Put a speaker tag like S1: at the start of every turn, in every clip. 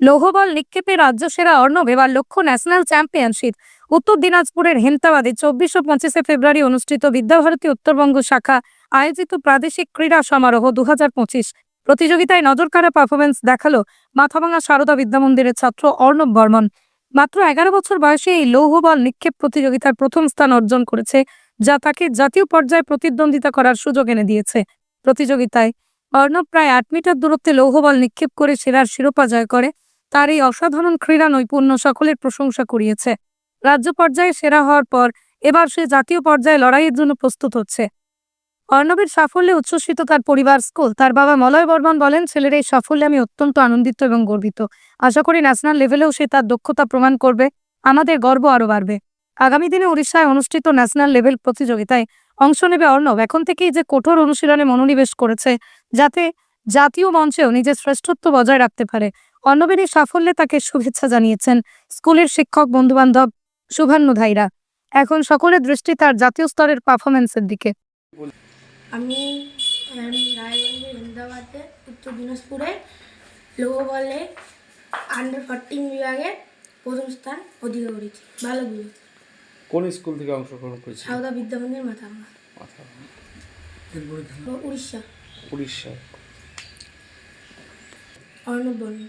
S1: লৌহবল নিক্ষেপে রাজ্য সেরা অর্ণব, এবার লক্ষ্য ন্যাশনাল চ্যাম্পিয়নশিপ। উত্তর দিনাজপুরের হেমতাবাদে চব্বিশ ও পঁচিশে ফেব্রুয়ারি অনুষ্ঠিত বিদ্যাভারতী উত্তরবঙ্গ শাখা আয়োজিত প্রাদেশিক ক্রীড়া সমারোহ দুহাজার পঁচিশ। প্রতিযোগিতায় নজরকাড়া পারফরমেন্স দেখাল মাথাভাঙা সারদা বিদ্যামন্দিরের ছাত্র অর্ণব বর্মন। মাত্র এগারো বছর বয়সে এই লৌহবল নিক্ষেপ প্রতিযোগিতার প্রথম স্থান অর্জন করেছে, যা তাকে জাতীয় পর্যায়ে প্রতিদ্বন্দ্বিতা করার সুযোগ এনে দিয়েছে। প্রতিযোগিতায় অর্ণব প্রায় আট মিটার দূরত্বে লৌহবল নিক্ষেপ করে সেরার শিরোপা জয় করে তার এই অসাধারণ ক্রীড়া নৈপুণ্য সকলের প্রশংসা করিয়েছে রাজ্য পর্যায়ে সেরা হওয়ার পর এবার সে জাতীয় পর্যায়ে লড়াইয়ের জন্য প্রস্তুত হচ্ছে। অর্ণবের সাফল্যে উচ্ছ্বসিত তার পরিবার স্কুল। তার বাবা মলয় বর্মন বলেন, ছেলের এই সাফল্যে আমি অত্যন্ত আনন্দিত এবং গর্বিত। আশা করি ন্যাশনাল লেভেলেও সে তার দক্ষতা প্রমাণ করবে। আমাদের গর্ব আরও বাড়বে। আগামী দিনে উড়িষ্যায় অনুষ্ঠিত ন্যাশনাল লেভেল প্রতিযোগিতায় অংশ নেবে অর্ণব। এখন থেকেই যে কঠোর অনুশীলনে মনোনিবেশ করেছে, যাতে জাতীয় মঞ্চেও নিজের শ্রেষ্ঠত্ব বজায় রাখতে পারে। অর্ণবের এই সাফল্যে তাকে শুভেচ্ছা জানিয়েছেন স্কুলের শিক্ষক বন্ধুবান্ধব শুভান্নুধাইরা এখন সকলের দৃষ্টি তার জাতীয় স্তরের পারফরমেন্সের দিকে।
S2: আমি আহমেদাবাদে উত্তর দিনাজপুরে লো বলে আন্ডার ফোরটিন বিভাগে প্রথম স্থান অধিকার করেছি ভালো
S3: কোন স্কুল থেকে অংশগ্রহণ করেছে
S2: Sawda Vidyamandir Orissa.
S3: Orissa.
S2: Arnab Barman.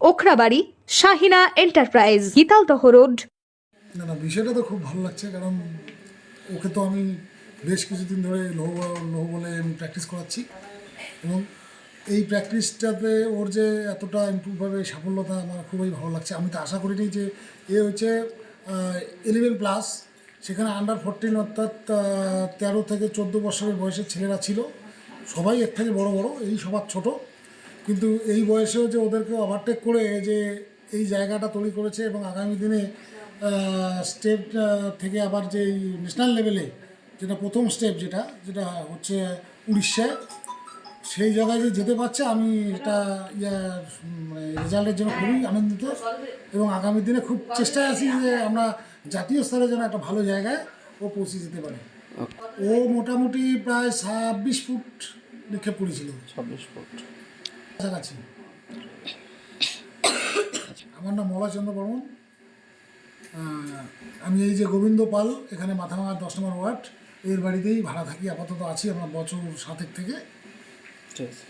S4: Okhrabari, Shahina enterprise Gitaldaha road.
S5: না না, বিষয়টা তো খুব ভালো লাগছে, কারণ ওকে তো আমি বেশ কিছুদিন ধরে লোহ লোহ বলে প্র্যাকটিস করাচ্ছি। এবং এই প্র্যাকটিসটাতে ওর যে এতটা ইম্প্রুভ হবে, সাফল্যতা আমার খুবই ভালো লাগছে। আমি তো আশা করিনি যে এ হচ্ছে ইলেভেন প্লাস সেখানে আন্ডার ফোরটিন অর্থাৎ তেরো থেকে চোদ্দ বছরের বয়সের ছেলেরা ছিল। সবাই এর থেকে বড় বড়, এই সবার ছোট। কিন্তু এই বয়সেও যে ওদেরকে ওভারটেক করে যে এই জায়গাটা তৈরি করেছে এবং আগামী দিনে স্টেট থেকে আবার যে ন্যাশনাল লেভেলে যেটা প্রথম স্টেপ যেটা যেটা হচ্ছে উড়িষ্যায় সেই জায়গায় যে যেতে পারছে আমি এটা মানে রেজাল্টের জন্য খুবই আনন্দিত এবং আগামী দিনে খুব চেষ্টায় আছি যে আমরা জাতীয় স্তরে যেন একটা ভালো জায়গায় ও পৌঁছে যেতে পারে। ও মোটামুটি প্রায় ছাব্বিশ ফুট নিক্ষেপ করেছিল।
S3: ছাব্বিশ ফুট।
S5: আমার নাম মলাচন্দ্র বর্মন। আমি এই যে গোবিন্দ পাল, এখানে মাথাভাঙা দশ নম্বর ওয়ার্ড, এর বাড়িতেই ভাড়া থাকি, আপাতত আছি আমরা বছর সাতেক থেকে।
S3: ঠিক আছে।